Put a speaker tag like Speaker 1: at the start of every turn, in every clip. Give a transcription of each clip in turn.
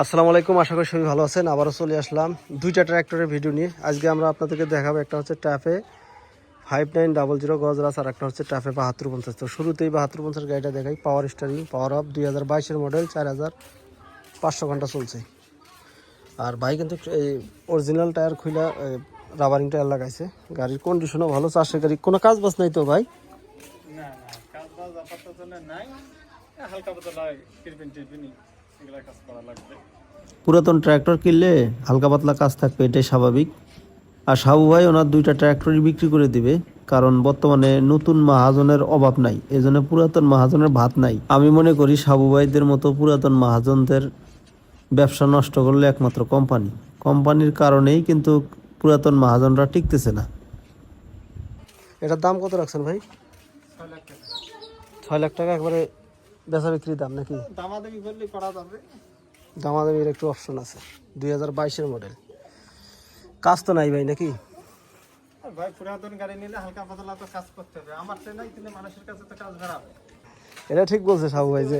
Speaker 1: আসসালামু আলাইকুম, আশা করি সবাই ভালো আছেন। আবারও চলে আসলাম দুইটা ট্র্যাক্টরের ভিডিও নিয়ে। আজকে আমরা আপনাদেরকে দেখাবো, একটা হচ্ছে TAFE five nine double zero গজরাস আর একটা হচ্ছে ট্যাফে বাহাত্তর পঞ্চাশ। তো শুরুতেই বাহাত্তর পঞ্চাশ গাড়িটা দেখাই। পাওয়ার স্টারিং পাওয়ার অফ দুই হাজার বাইশের মডেল চার হাজার পাঁচশো ঘণ্টা চলছে। আর ভাই কিন্তু এই অরিজিনাল টায়ার খুইলা রাবারিং টায়ার লাগাইছে। গাড়ির কন্ডিশনও ভালো চাষের গাড়ি। কোনো কাজ বাজ নাই তো ভাই?
Speaker 2: না না, কাজ বাজ আপাতত নাই। হালকা পাতলা এগুলা কাজ করা লাগবে।
Speaker 3: পুরাতন ট্র্যাক্টর কিনলে হালকা পাতলা কাজ থাকবে এটাই স্বাভাবিক। আর সাবু ভাই ওনার দুইটা ট্র্যাক্টরই বিক্রি করে দিবে কারণ বর্তমানে নতুন মাহাজনের অভাব নাই এজন্য পুরাতন মাহাজনের ভাত নাই। আমি মনে করি সাবু ভাইদের মতো পুরাতন মাহাজনদের ব্যবসা নষ্ট করলে একমাত্র কোম্পানি। কোম্পানির কারণেই কিন্তু পুরাতন মাহাজনরা টিকতেছে না।
Speaker 1: এটার দাম কত রাখছেন ভাই?
Speaker 2: ছয় লাখ টাকা।
Speaker 1: ছয় লাখ টাকা একবারে বেচা বিক্রির দাম নাকি?
Speaker 2: দামাদামি করলে করা যাবে।
Speaker 1: দামাদামির একটু অপশন আছে। দুই হাজার বাইশের মডেল কাজ তো নাই ভাই নাকি?
Speaker 2: ভাই পুরাতন গাড়ি নিলে হালকা পাতলা তো কাজ করতে হবে। আমার ট্রেনাই কিন্তু মানুষের কাছে তো কাজ বেড়াবে।
Speaker 1: এটা ঠিক বলছে সাবু ভাই যে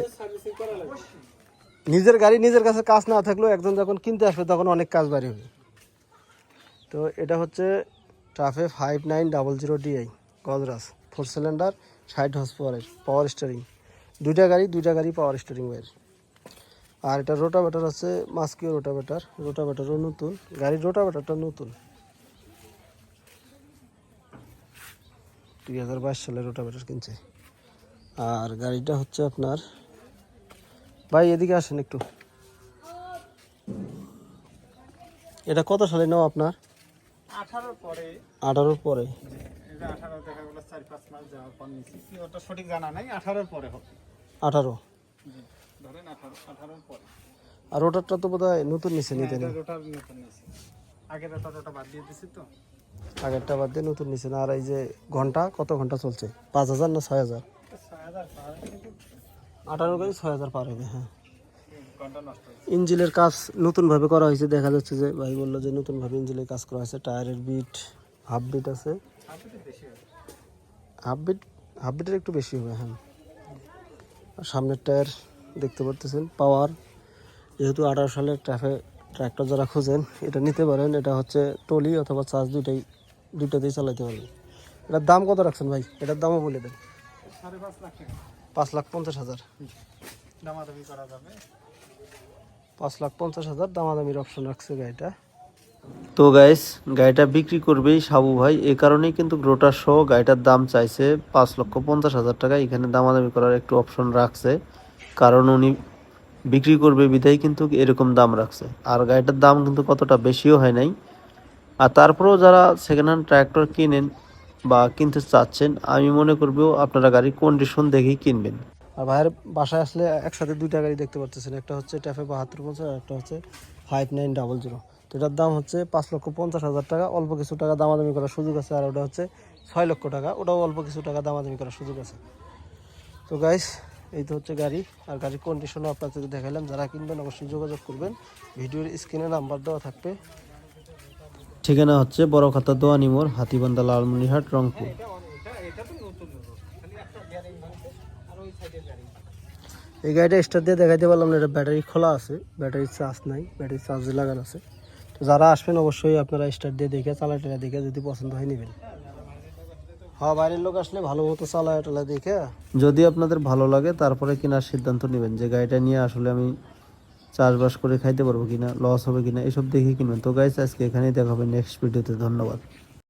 Speaker 1: নিজের গাড়ি নিজের কাছে কাজ না থাকলেও একজন যখন কিনতে আসবে তখন অনেক কাজ বাড়ি হবে। তো এটা হচ্ছে TAFE five nine double zero DI গজরাস four cylinder ষাট হর্স পাওয়ারের পাওয়ার স্টারিং দুইটা গাড়ি দুইটা গাড়ি পাওয়ার স্টারিং বাইর আর এটা রোটাভেটার আছে মাস্কিও রোটাভেটার রোটাভেটারও নতুন গাড়ির রোটাভেটারটা নতুন। দুই হাজার বাইশ সালে রোটাভেটার কিনছে। আর গাড়িটা হচ্ছে আপনার ভাই এদিকে আসেন একটু। এটা কত সালে নাও আপনার?
Speaker 2: আঠারোর পরে।
Speaker 1: আঠারোর পরে।
Speaker 2: এই যে আঠারো দেখা গেলো চার পাঁচ মাস যাওয়ার পর নিচ্ছি কি ওটা সঠিক জানা নাই? আঠারোর পরে হবে।
Speaker 1: আঠারো?
Speaker 2: ধরেন আঠারো আঠারোর পরে।
Speaker 1: আর ওটারটা তো বোধ হয় নতুন নিচে নিতে
Speaker 2: এটা
Speaker 1: নেই
Speaker 2: ওটার নতুন নিয়েছি আগের ওটা ওটা বাদ দিয়ে দিছি তো।
Speaker 1: আগেরটা বাদ দিয়ে নতুন নিচে না। আর এই যে ঘণ্টা কত ঘণ্টা চলছে? পাঁচ হাজার না ছয় হাজার? আঠারো গাড়ি ছয় হাজার পার হবে হ্যাঁ। ইঞ্জিনের কাজ নতুনভাবে করা হয়েছে। দেখা যাচ্ছে যে ভাই বলল যে নতুনভাবে ইঞ্জিনের কাজ করা হয়েছে। টায়ারের বিট হাফ বিট আছে।
Speaker 2: আপনি বেশি হবে।
Speaker 1: হাফ বিট হাফ বিটের একটু বেশি হবে হ্যাঁ। সামনের টায়ার দেখতে পারতেছেন পাওয়ার যেহেতু আঠারো সালের ট্রাফে ট্র্যাক্টর যারা খোঁজেন এটা নিতে পারেন। এটা হচ্ছে টলি অথবা চার্জ দুইটাই দুইটাতেই চালাতে পারবেন। এটার দাম কত রাখছেন ভাই? এটার দামও বলে দেন।
Speaker 2: পাঁচ লাখ
Speaker 1: পঞ্চাশ হাজার।
Speaker 2: দামাদামি করা যাবে।
Speaker 1: পাঁচ লাখ পঞ্চাশ হাজার দামাদামির অপশন রাখছে গাড়িটা।
Speaker 3: তো গাইস গাড়িটা বিক্রি করবেই সাবু ভাই। এ কারণেই কিন্তু রোটার সহ গাড়িটার দাম চাইছে পাঁচ লক্ষ পঞ্চাশ হাজার টাকা। এখানে দামাদামি করার একটু অপশন রাখছে। কারণ উনি বিক্রি করবে বিধায় কিন্তু এরকম দাম রাখছে। আর গাড়িটার দাম কিন্তু কতটা বেশিও হয় নাই। আর তারপরেও যারা সেকেন্ড হ্যান্ড ট্র্যাক্টর কিনেন বা কিনতে চাচ্ছেন, আমি মনে করব আপনারা গাড়ির কন্ডিশন দেখেই কিনবেন।
Speaker 1: আর ভাইয়ের বাসায় আসলে একসাথে দুইটা গাড়ি দেখতে পাচ্ছেন একটা হচ্ছে ট্যাফে বাহাত্তর পঞ্চাশ আর একটা হচ্ছে ফাইভ নাইন ডাবল জিরো তো এটার দাম হচ্ছে পাঁচ লক্ষ পঞ্চাশ হাজার টাকা। অল্প কিছু টাকা দামাদামি করার সুযোগ আছে, আর ওটা হচ্ছে ছয় লক্ষ টাকা। ওটাও অল্প কিছু টাকা দামাদামি করার সুযোগ আছে। তো গাইস এই তো হচ্ছে গাড়ি, আর গাড়ির কন্ডিশনও আপনাদেরকে দেখালাম যারা কিনবেন অবশ্যই যোগাযোগ করবেন। ভিডিওর স্ক্রিনে নাম্বার দেওয়া থাকবে।
Speaker 3: ঠিকানা হচ্ছে বড় খাতা দোয়ানি মোড়, হাতিবান্ধা, লালমনিরহাট, রংপুর।
Speaker 1: এই গাড়িটা স্টার দিয়ে দেখাইতে পারলাম না, এটা ব্যাটারি খোলা আছে। ব্যাটারি চার্জ নাই ব্যাটারি চার্জ লাগানো আছে। যারা আসবেন অবশ্যই আপনারা স্টার্ট দিয়ে দেখে চালাটা দেখে যদি পছন্দ হয় নেবেন। হ্যাঁ বাইরের লোক আসলে ভালো মতো চালা টালা দেখে।
Speaker 3: যদি আপনাদের ভালো লাগে, তারপরে কেনার সিদ্ধান্ত নেবেন যে গাড়িটা নিয়ে আসলে আমি চাষবাস করে খাইতে পারব কিনা লস হবে কিনা, এসব দেখে কিনবেন। তো গাইস আজকে এখানেই দেখাবে নেক্সট ভিডিওতে ধন্যবাদ।